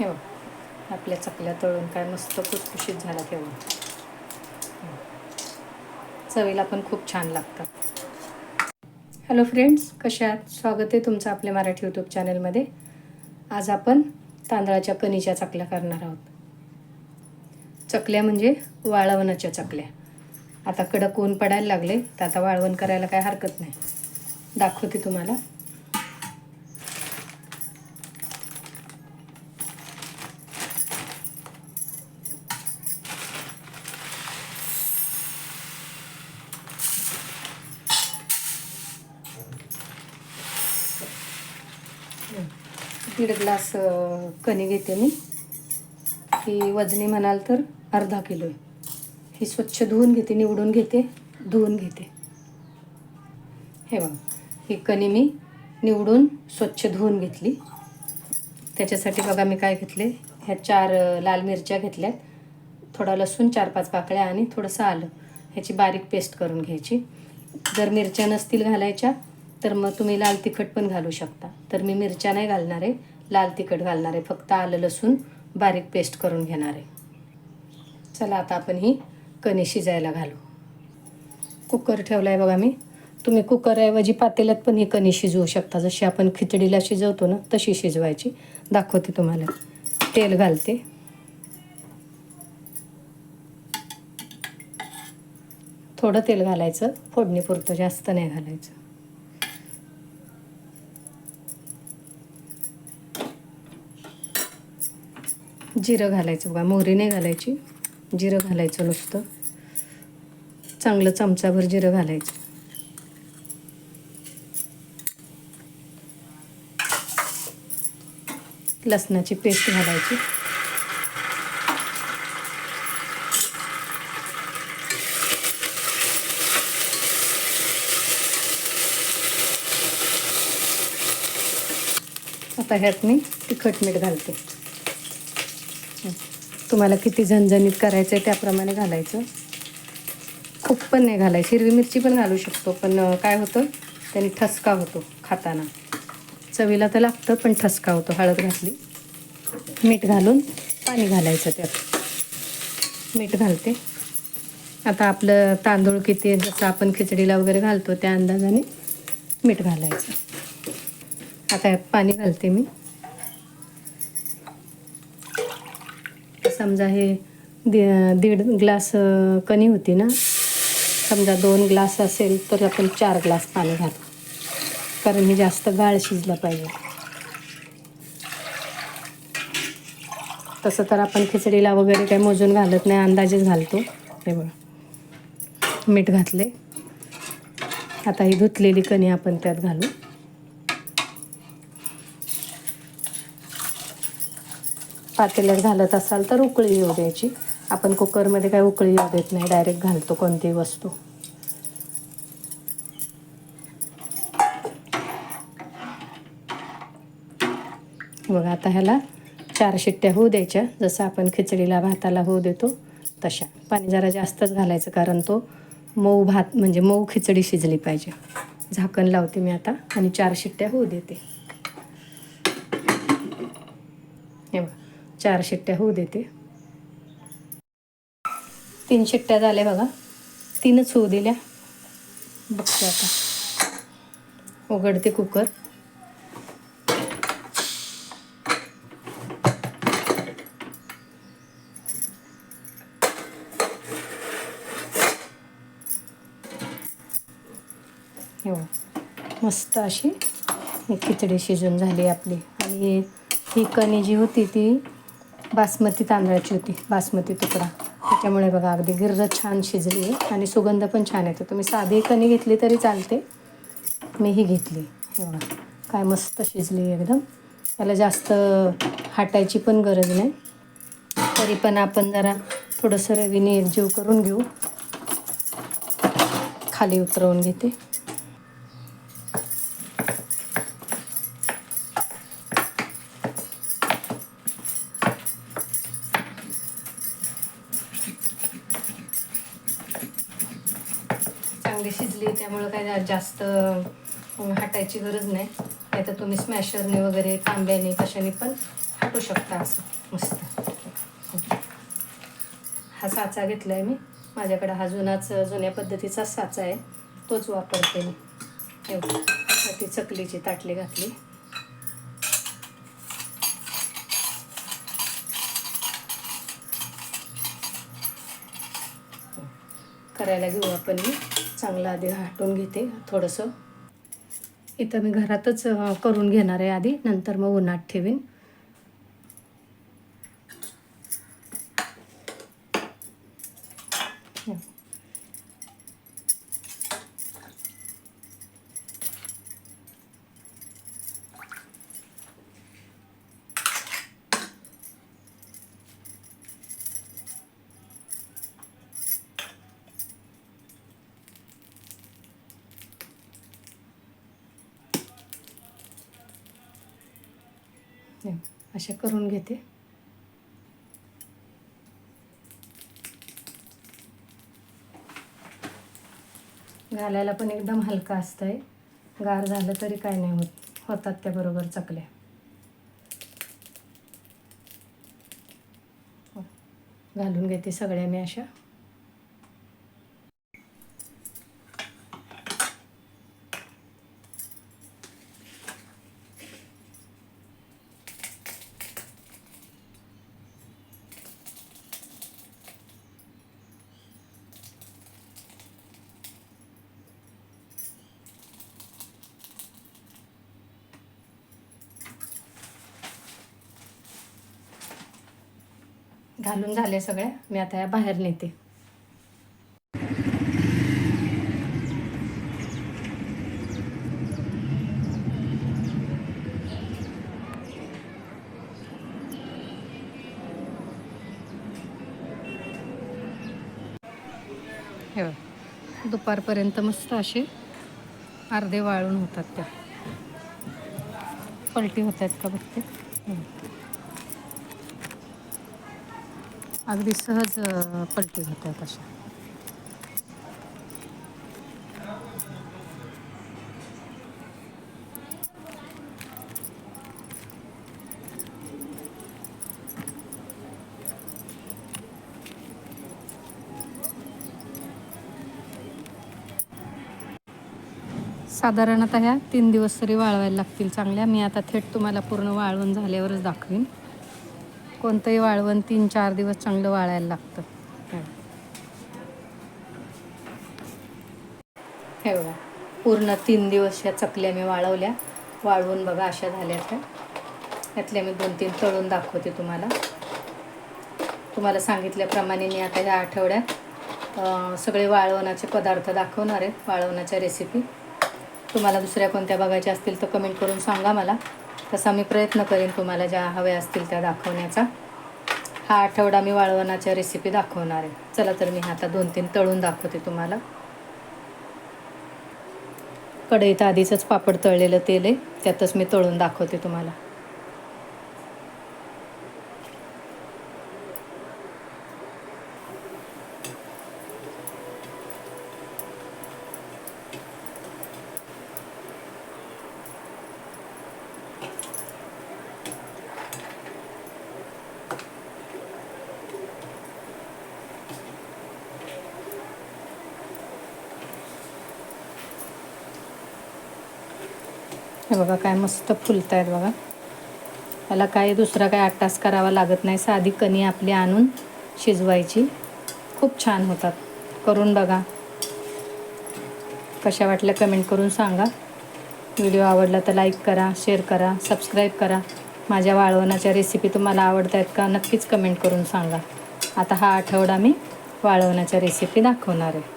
हे बघ आपल्या चकल्या तळून काय मस्त खुसखुशीत झाला तेव्हा. चवीला पण खूप छान लागतात. हॅलो फ्रेंड्स कशा आहात? स्वागत आहे तुमचं आपल्या मराठी यूट्यूब चॅनलमध्ये आज आपण तांदळाच्या कणीच्या चकल्या करणार आहोत. चकल्या म्हणजे वाळवणाच्या चकल्या. आता कडक ऊन पडायला लागले तर आता वाळवण करायला काय हरकत नाही. दाखवते तुम्हाला. दीड ग्लास कणी घेते मी. ही वजनी म्हणाल तर अर्धा किलो आहे. ही स्वच्छ धुवून घेते निवडून घेते धुवून घेते. हे बघा ही कणी मी निवडून स्वच्छ धुवून घेतली. त्याच्यासाठी बघा मी काय घेतले. ह्या चार लाल मिरच्या घेतल्यात. थोडा लसूण चार पाच पाकळ्या आणि थोडंसं आलं. ह्याची बारीक पेस्ट करून घ्यायची. जर मिरच्या नसतील घालायच्या तर मग तुम्ही लाल तिखट पण घालू शकता. तर मी मिरच्या नाही घालणार आहे. लाल तिखट घालणार आहे. फक्त आलं लसूण बारीक पेस्ट करून घेणार आहे. चला आता आपण ही कणी शिजायला घालू. कुकर ठेवला आहे बघा मी. तुम्ही कुकरऐवजी पातेल्यात पण ही कणी शिजवू शकता. जशी आपण खिचडीला शिजवतो ना तशी शिजवायची. दाखवते तुम्हाला. तेल घालते. थोडं तेल घालायचं. फोडणीपुरतं जास्त नाही घालायचं. जिरं घालायचं बघा मोहरी नाही घालायची. जिरं घालायचं नुसतं. चांगलं चमचाभर जिरं घालायचं. लसणाची पेस्ट घालायची. आता ह्यात मी तिखट मीठ घालते. तुम्हाला किती झणझणीत करायचं आहे त्याप्रमाणे घालायचं. खूप पण नाही घालायचं. हिरवी मिरची पण घालू शकतो पण काय होतं? त्याने ठसका होतो खाताना. चवीला तर लागतं पण ठसका होतो. हळद घातली मीठ घालून पाणी घालायचं त्यात. मीठ घालते. आता आपलं तांदूळ किती आहे, जसं आपण खिचडीला वगैरे घालतो त्या अंदाजाने मीठ घालायचं. आता पाणी घालते मी. समजा हे दि- दीड ग्लास कणी होती ना समजा दोन ग्लास असेल तर आपण चार ग्लास पाणी घालू. कारण हे जास्त गाळ शिजलं पाहिजे. तसं तर आपण खिचडीला वगैरे काही मोजून घालत नाही अंदाजेच घालतो. हे बघा. मीठ घातले आता ही धुतलेली कणी आपण त्यात घालू. पातेल्यात घालत असाल तर उकळी येऊ द्यायची. आपण कुकरमध्ये काय उकळी येऊ देत नाही डायरेक्ट घालतो कोणतीही वस्तू. बघा आता ह्याला चार शिट्ट्या होऊ द्यायच्या. जसं आपण खिचडीला भाताला होऊ देतो तशा. पाणी जरा जास्तच घालायचं कारण तो मऊ भात म्हणजे मऊ खिचडी शिजली पाहिजे. झाकण लावते मी आता आणि चार शिट्ट्या होऊ देते. हे बघा. चार शिट्ट्या होऊ देते. तीन शिट्ट्या झाल्या बघा. तीनच होऊ दिल्या. बघते आता. उघडते कुकर. हो मस्त अशी खिचडी शिजून झाली आपली. आणि ही कणी जी होती ती बासमती तांदळाची होती बासमती तुकडा. त्याच्यामुळे बघा अगदी गिर्र छान शिजली आहे आणि सुगंध पण छान येतो. तुम्ही साधी कणी घेतली तरी चालते. मी ही घेतली. हे बघा काय मस्त शिजली एकदम. त्याला जास्त हाटायची पण गरज नाही. तरी पण आपण जरा थोडंसं रवीने एकजीव करून घेऊ. खाली उतरवून घेते. शिजली त्यामुळं काय जास्त हटायची गरज नाही. नाही तर तुम्ही स्मॅशरने वगैरे तांब्याने कशाने पण लाटू शकता असं मस्त. हा साचा घेतला आहे मी. माझ्याकडे हा जुनाच जुन्या पद्धतीचा साचा आहे. तोच वापरते मी. एवढं. ती चकलीची ताटली घातली. करायला घेऊ आपण मी. चांगलं आधी घाटून घेते थोडंसं. इथं मी घरातच करून घेणार आहे आधी नंतर मग उन्हात ठेवीन. अशा करून घेते. घालायला पण एकदम हलका आहे गार झालं तरी काय नाही होत. होतात त्याबरोबर चकल्या. हो. घालून घेते सगळ्या मी अशा. घालून झाले सगळ्या. मी आता या बाहेर नेते. हे दुपारपर्यंत मस्त असे अर्धे वाळून होतात त्या. पलटी होत आहेत का बघते अगदी सहज पलटी होतात अशा साधारणतः ह्या तीन दिवस तरी वाळवायला लागतील चांगल्या. मी आता थेट तुम्हाला पूर्ण वाळवण झाल्यावरच दाखवीन. कोणतंही वाळवण तीन चार दिवस चांगलं वाळायला लागतं. हे. बघा पूर्ण तीन दिवस ह्या चकल्या मी वाळवल्या. वाळवून बघा अशा झाल्या त्या. यातल्या मी दोन तीन तळून दाखवते तुम्हाला. तुम्हाला सांगितल्याप्रमाणे मी आता ह्या आठवड्यात सगळे वाळवणाचे पदार्थ दाखवणार आहेत वाळवणाच्या रेसिपी तुम्हाला दुसऱ्या कोणत्या बघायच्या असतील तर कमेंट करून सांगा मला. तसा मी प्रयत्न करेन तुम्हाला ज्या हव्या असतील त्या दाखवण्याचा. हा आठवडा मी वाळवणाच्या रेसिपी दाखवणार आहे. चला तर मी आता दोन तीन तळून दाखवते तुम्हाला. कढईत आधीचंच पापड तळलेलं तेल आहे त्यातच मी तळून दाखवते तुम्हाला. हे बघा काय मस्त फुलत आहेत बघा. त्याला काय दुसरा काय आटास करावा लागत नाही. साधी कणी आपली आणून शिजवायची. खूप छान होतात. करून बघा. कशा वाटल्या कमेंट करून सांगा. व्हिडिओ आवडला तर लाईक करा शेअर करा सबस्क्राईब करा. माझ्या वाळवणाच्या रेसिपी तुम्हाला आवडत आहेत का नक्कीच कमेंट करून सांगा. आता हा आठवडा मी वाळवणाच्या रेसिपी दाखवणार आहे.